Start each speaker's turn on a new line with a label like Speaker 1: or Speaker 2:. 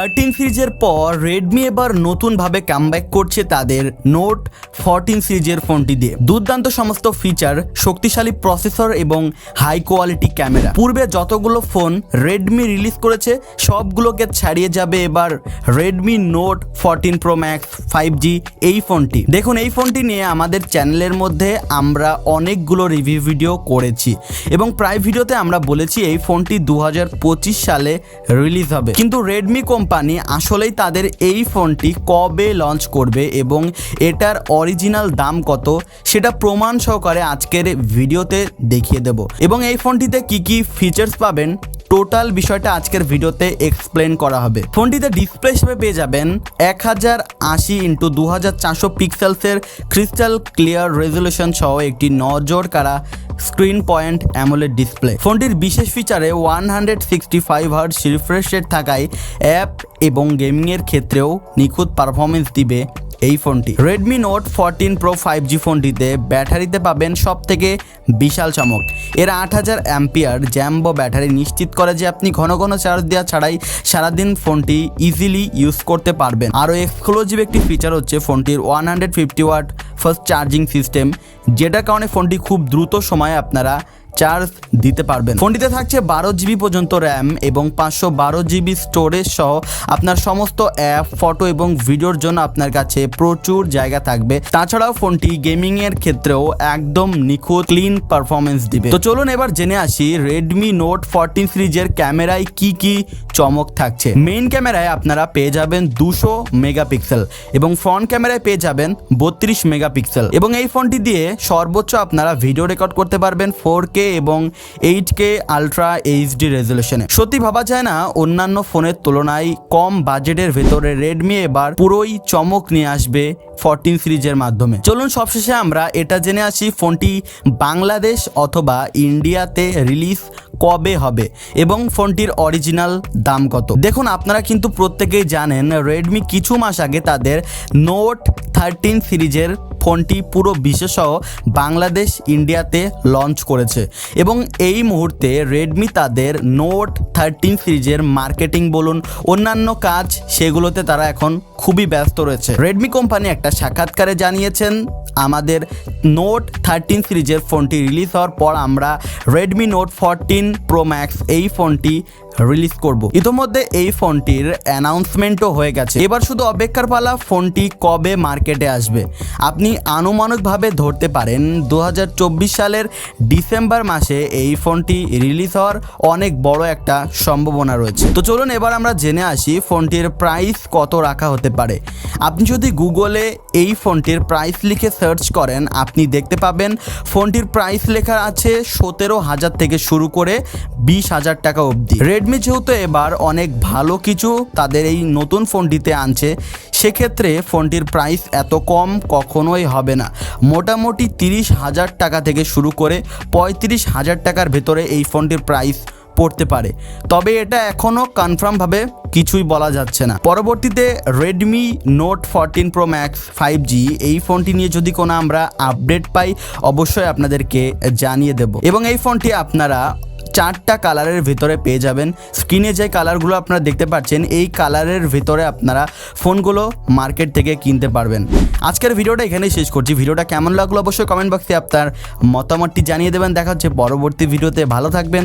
Speaker 1: Thirteen সিরিজের পর Redmi এবার নতুনভাবে কামব্যাক করছে তাদের নোট ফোরটিন সিরিজের ফোনটি দিয়ে। দুর্দান্ত সমস্ত ফিচার শক্তিশালী প্রসেসর এবং হাই কোয়ালিটি ক্যামেরা পূর্বে যতগুলো ফোন রেডমি রিলিজ করেছে, সবগুলোকে ছাড়িয়ে যাবে এবার Redmi note fourteen pro max five G এই ফোনটি দেখুন, এই ফোনটি নিয়ে আমাদের চ্যানেলের মধ্যে আমরা অনেকগুলো রিভিউ ভিডিও করেছি এবং প্রায় ভিডিওতে আমরা বলেছি এই ফোনটি দু হাজার পঁচিশ সালে রিলিজ হবে। কিন্তু রেডমি কোম্পানি আসলেই তাদের এই ফোনটি কবে লঞ্চ করবে এবং এটার অরিজিনাল দাম কত, সেটা প্রমাণ সহকারে আজকের ভিডিওতে দেখিয়ে দেব। এবং এই ফোনটিতে কি কি ফিচার্স পাবেন টোটাল বিষয়টা আজকের ভিডিওতে এক্সপ্লেন করা হবে। ফোনটিতে ডিসপ্লে হিসেবে পেয়ে যাবেন এক হাজার আশি ইন্টু দু হাজার চারশো পিক্সেলসের ক্রিস্টাল ক্লিয়ার রেজলিউশন সহ একটি নজর কারা স্ক্রিন পয়েন্ট অ্যামোলেড ডিসপ্লে ফোনটির বিশেষ ফিচারে one hundred sixty five hertz refresh rate থাকায় অ্যাপ এবং গেমিংয়ের ক্ষেত্রেও নিখুঁত পারফরমেন্স দিবে এই ফোনটি। Redmi note fourteen pro five G ফোনটিতে ব্যাটারিতে পাবেন সব থেকে বিশাল চমক। এর আট হাজার অ্যাম্পিয়ার জ্যাম্বো ব্যাটারি নিশ্চিত করে যে আপনি ঘন ঘন চার্জ দেওয়া ছাড়াই সারাদিন ফোনটি ইজিলি ইউজ করতে পারবেন। আরও এক্সক্লুসিভ একটি ফিচার হচ্ছে ফোনটির one hundred fifty watt fast charging system যেটার কারণে ফোনটি খুব দ্রুত সময়ে আপনারা চার্জ দিতে পারবেন। ফোনটিতে থাকছে বারো জিবি পর্যন্ত র্যাম এবং পাঁচশো বারো জিবি স্টোরেজ সহ আপনার সমস্ত অ্যাপ, ফটো এবং ভিডিওর জন্য আপনার কাছে প্রচুর জায়গা থাকবে। তাছাড়াও ফোনটি গেমিং এর ক্ষেত্রেও একদম নিখুঁত ক্লিন পারফরমেন্স দিবে। তো চলুন এবার জেনে আসি রেডমি নোট ফোরটিন সিরিজের ক্যামেরায় কি কি চমক থাকছে। মেইন ক্যামেরায় আপনারা পেয়ে যাবেন দুশো মেগাপিক্সেল এবং ফ্রন্ট ক্যামেরায় পেয়ে যাবেন বত্রিশ মেগাপিক্সেল এবং এই ফোনটি দিয়ে সর্বোচ্চ আপনারা ভিডিও রেকর্ড করতে পারবেন ফোর কে এবং এইট কে আলট্রা এইচডি রেজলিউশনে। সত্যি ভাবা যায় না, অন্যান্য ফোনের তুলনায় কম বাজেটের ভেতরে রেডমি এবার পুরোই চমক নিয়ে আসবে ফোরটিন সিরিজের মাধ্যমে। চলুন সবশেষে আমরা এটা জেনে আসি ফোনটি বাংলাদেশ অথবা ইন্ডিয়াতে রিলিজ কবে হবে এবং ফোনটির অরিজিনাল দাম কত। দেখুন, আপনারা কিন্তু প্রত্যেকেই জানেন রেডমি কিছু মাস আগে তাদের নোট থার্টিন সিরিজের ফোনটি পুরো বিশেষসহ বাংলাদেশ, ইন্ডিয়াতে লঞ্চ করেছে। এবং এই মুহূর্তে রেডমি তাদের নোট থার্টিন সিরিজের মার্কেটিং বলুন, অন্যান্য কাজ, সেগুলোতে তারা এখন খুবই ব্যস্ত রয়েছে। রেডমি কোম্পানি একটা সাক্ষাৎকারে জানিয়েছেন, আমাদের নোট থার্টিন সিরিজের ফোনটি রিলিজ হওয়ার পর আমরা Redmi note fourteen pro max এই ফোনটি রিলিজ করব। ইতোমধ্যে এই ফোনটির অ্যানাউন্সমেন্টও হয়ে গেছে। এবার শুধু অপেক্ষার পালা ফোনটি কবে মার্কেটে আসবে। আপনি আনুমানিকভাবে ধরতে পারেন দু হাজার চব্বিশ সালের ডিসেম্বর মাসে এই ফোনটি রিলিজ হওয়ার অনেক বড় একটা সম্ভাবনা রয়েছে। তো চলুন এবার আমরা জেনে আসি ফোনটির প্রাইস কত রাখা হতে পারে। আপনি যদি গুগলে এই ফোনটির প্রাইস লিখে সার্চ করেন আপনি দেখতে পাবেন। ফোনটির প্রাইস লেখা আছে সতেরো হাজার থেকে শুরু করে বিশ হাজার টাকা অবধি। রেডমি যেহেতু এবার অনেক ভালো কিছু তাদের এই নতুন ফোনটিতে আনছে, সেক্ষেত্রে ফোনটির প্রাইস এত কম কখনোই হবে না। মোটামুটি তিরিশ হাজার টাকা থেকে শুরু করে পঁয়ত্রিশ হাজার টাকার ভেতরে এই ফোনটির প্রাইস পড়তে পারে। তবে এটা এখনও কনফার্মভাবে কিছুই বলা যাচ্ছে না। পরবর্তীতে Redmi note fourteen pro max five G এই ফোনটি নিয়ে যদি কোনো আমরা আপডেট পাই, অবশ্যই আপনাদেরকে জানিয়ে দেব। এবং এই ফোনটি আপনারা চারটা কালারের ভিতরে পেয়ে যাবেন। স্ক্রিনে যে কালারগুলো আপনারা দেখতে পাচ্ছেন, এই কালারের ভিতরে আপনারা ফোনগুলো মার্কেট থেকে কিনতে পারবেন। আজকের ভিডিওটা এখানেই শেষ করছি। ভিডিওটা কেমন লাগল অবশ্যই কমেন্ট বক্সে আপনার মতামতটি জানিয়ে দেবেন। দেখা হচ্ছে পরবর্তী ভিডিওতে। ভালো থাকবেন।